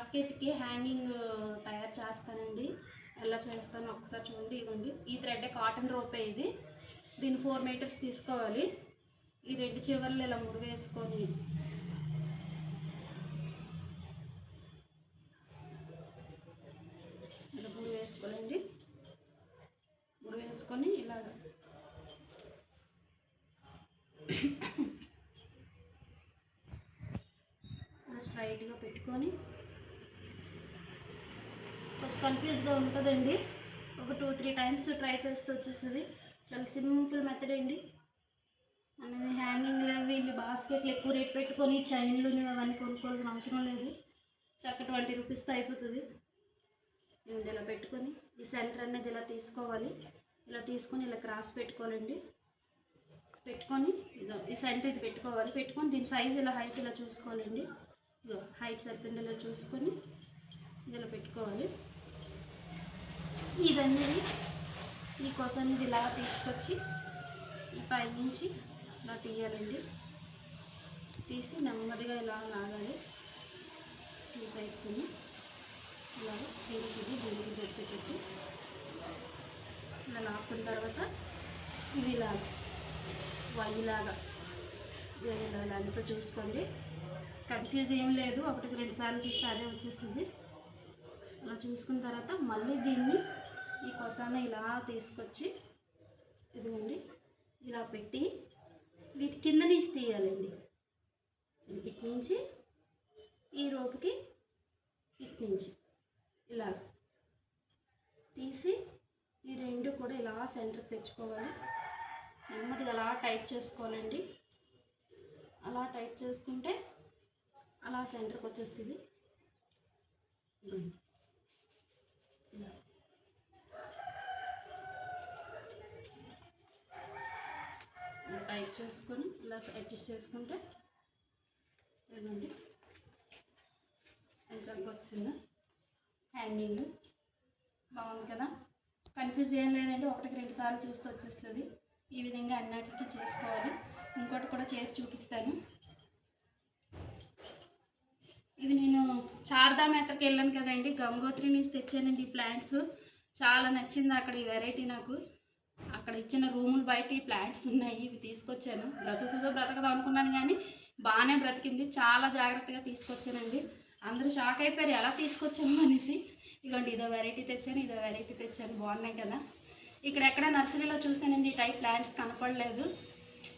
బాస్కెట్కి hanging uh, తయారు చేస్తానండి. ఎలా చేస్తానో ఒకసారి చూడండి ఇవ్వండి ఈ థ్రెడ్ కాటన్ రోపే ఇది. దీన్ని ఫోర్ మీటర్స్ తీసుకోవాలి. ఈ రెండు చివర్లు ఇలా ముడి వేసుకొని ఇలా ముడి వేసుకోవాలండి. ముడి వేసుకొని ఇలాగ ఇలా స్ట్రైట్గా పెట్టుకొని కొంచెం కన్ఫ్యూజ్గా ఉంటుందండి. ఒక టూ త్రీ టైమ్స్ ట్రై చేస్తూ వచ్చేస్తుంది. చాలా సింపుల్ మెథడ్ అండి. అనేది హ్యాంగింగ్లు వీళ్ళు బాస్కెట్లు ఎక్కువ రేట్ పెట్టుకొని చైన్లు అవన్నీ కొనుక్కోవాల్సిన అవసరం లేదు. చక్క ట్వంటీ రూపీస్తో అయిపోతుంది. ఇవి ఇలా పెట్టుకొని ఈ సెంటర్ అనేది ఇలా తీసుకోవాలి. ఇలా తీసుకొని ఇలా క్రాస్ పెట్టుకోవాలండి. పెట్టుకొని ఇదో ఈ సెంటర్ ఇది పెట్టుకోవాలి. పెట్టుకొని దీని సైజ్ ఇలా హైట్ ఇలా చూసుకోవాలండి. ఇదో హైట్ సరిపోయింది ఇలా చూసుకొని ఇది ఇలా పెట్టుకోవాలి. ఇదన్నది ఈ కోసం ఇది ఇలా తీసుకొచ్చి ఈ పైనుంచి ఇలా తీయాలండి. తీసి నెమ్మదిగా ఇలా లాగాలి. టూ సైడ్స్ ఇలా దీనికి ఇది దీనికి వచ్చేటట్టు. ఇలా లాక్కున్న తర్వాత ఇవి ఇలా వైలాగా ఇలా దాంట్లో చూసుకోండి. కన్ఫ్యూజ్ ఏం లేదు. ఒకటికి రెండు సార్లు చూస్తే అదే వచ్చేస్తుంది. అలా చూసుకున్న తర్వాత మళ్ళీ దీన్ని ఈ కొసాన ఇలా తీసుకొచ్చి ఇదిగోండి ఇలా పెట్టి వీటి కింద నుంచి తీయాలండి. ఇటు నుంచి ఈ రోపుకి ఇటు నుంచి ఇలా తీసి ఈ రెండు కూడా ఇలా సెంటర్ తెచ్చుకోవాలి. నెమ్మదిగా అలా టైట్ చేసుకోవాలండి. అలా టైట్ చేసుకుంటే అలా సెంటర్కి వచ్చేస్తుంది ఇదిగోండి. ఇలా. ఇలా టైట్ చేసుకొని ఇలా అడ్జస్ట్ చేసుకుంటే ఇదిగోండి కొంచెం వచ్చిందా హ్యాంగింగ్ బాగుంది కదా? కన్ఫ్యూజ్ ఏం లేదండి ఒకటికి రెండు సార్లు చూస్తే వచ్చేస్తుంది. ఈ విధంగా అన్నిటికీ చేసుకోవాలి. ఇంకోటి కూడా చేసి చూపిస్తాను. ఇవి నేను శారదా మేతకి వెళ్ళాను కదండి గంగోత్రి నుంచి తెచ్చానండి ఈ ప్లాంట్స్ చాలా నచ్చింది అక్కడ ఈ వెరైటీ నాకు. అక్కడ ఇచ్చిన రూములు బయట ఈ ప్లాంట్స్ ఉన్నాయి ఇవి తీసుకొచ్చాను. బ్రతుకుతుందో బ్రతకదో అనుకున్నాను కానీ బాగానే బ్రతికింది. చాలా జాగ్రత్తగా తీసుకొచ్చానండి. అందరూ షాక్ అయిపోయారు ఎలా తీసుకొచ్చాము అనేసి. ఇదిగోండి ఇదో వెరైటీ తెచ్చాను ఇదో వెరైటీ తెచ్చాను. బాగున్నాయి కదా. ఇక్కడ ఎక్కడ నర్సరీలో చూసానండి ఈ టైప్ ప్లాంట్స్ కనపడలేదు.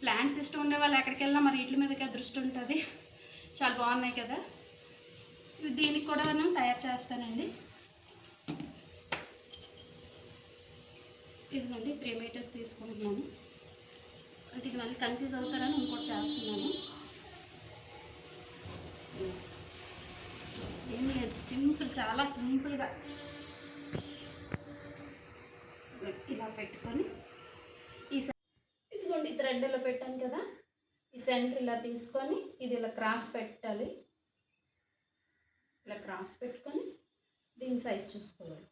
ప్లాంట్స్ ఇష్టం ఉండే వాళ్ళు ఎక్కడికి వెళ్ళినా మరి వీటి మీదకే దృష్టి ఉంటుంది. చాలా బాగున్నాయి కదా. దీనికి కూడా నేను తయారు చేస్తానండి. ఇదిగోండి త్రీ మీటర్స్ తీసుకుంటున్నాను. అంటే ఇది మళ్ళీ కన్ఫ్యూజ్ అవుతారని ఇంకోటి చేస్తున్నాను. ఏం లేదు సింపుల్ చాలా సింపుల్గా ఇలా పెట్టుకొని ఈ సె- ఇదిగోండి థ్రెడ్ ఇలా పెట్టాను కదా. ఈ సెంటర్ ఇలా తీసుకొని ఇది ఇలా క్రాస్ పెట్టాలి. ఇలా క్రాస్ పెట్టుకొని దీని సైజ్ చూసుకోవాలి.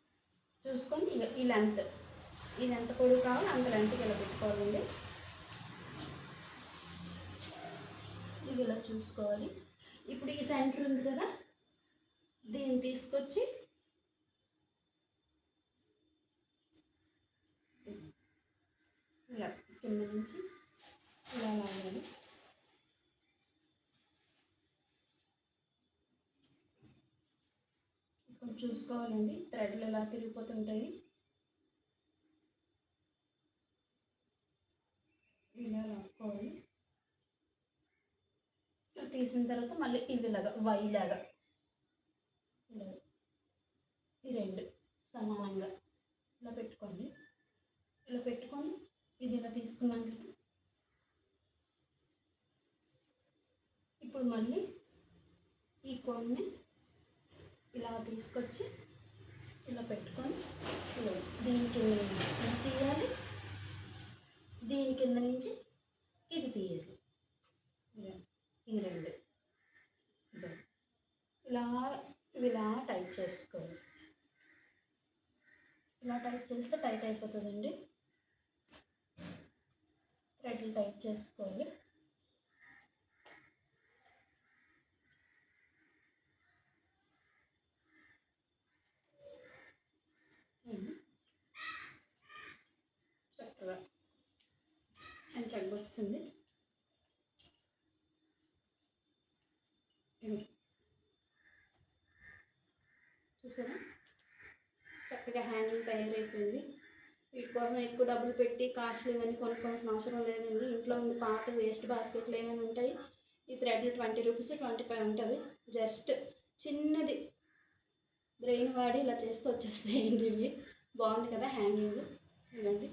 చూసుకొని ఇక ఈ లెంత్ ఇది ఎంత పొడుగు కావాలి అంత లెంత్కి ఇలా పెట్టుకోవాలండి. ఇది ఇలా చూసుకోవాలి. ఇప్పుడు ఈ సెంటర్ ఉంది కదా దీన్ని తీసుకొచ్చి ఇలా కింద నుంచి ఇలా లాగాలి. ఇప్పుడు చూసుకోవాలండి థ్రెడ్లు ఎలా తిరిగిపోతుంటాయి ఇలా లాక్కోవాలి తీసిన తర్వాత మళ్ళీ ఇవిలాగా వైలాగా. లాగా ఈ రెండు సమానంగా. ఇలా పెట్టుకోండి. ఇలా పెట్టుకొని ఇది ఇలా తీసుకున్నాం కదా. ఇప్పుడు మళ్ళీ ఈ కోడ్ని ఇలా తీసుకొచ్చి ఇలా పెట్టుకొని దీనికి తీయాలి దీని కింద నుంచి ఇది తీయాలి ఇలా ఈ రెండు ఇదో. ఇలా ఇవి ఇలా టైట్ చేసుకోవాలి ఇలా టైట్ చేస్తే టైట్ అయిపోతుందండి. థ్రెడ్లు టైట్ చేసుకోవాలి. ఉమ్. చక్కగా. మంచిగా వస్తుంది చూసారా? చక్కగా హ్యాంగింగ్ తయారైపోయింది. వీటి కోసం ఎక్కువ డబ్బులు పెట్టి కాస్ట్లు ఇవన్నీ కొనుక్కోవాల్సిన అవసరం లేదండి. ఇంట్లో ఉన్న పాత వేస్ట్ బాస్కెట్లు ఏమైనా ఉంటాయి ఈ థ్రెడ్లు ట్వంటీ రూపీస్ ట్వంటీ ఫైవ్ ఉంటుంది. జస్ట్ చిన్నది బ్రెయిన్ వాడి ఇలా చేస్తే వచ్చేస్తాయండి ఇవి. బాగుంది కదా హ్యాంగింగ్. ఇవ్వండి.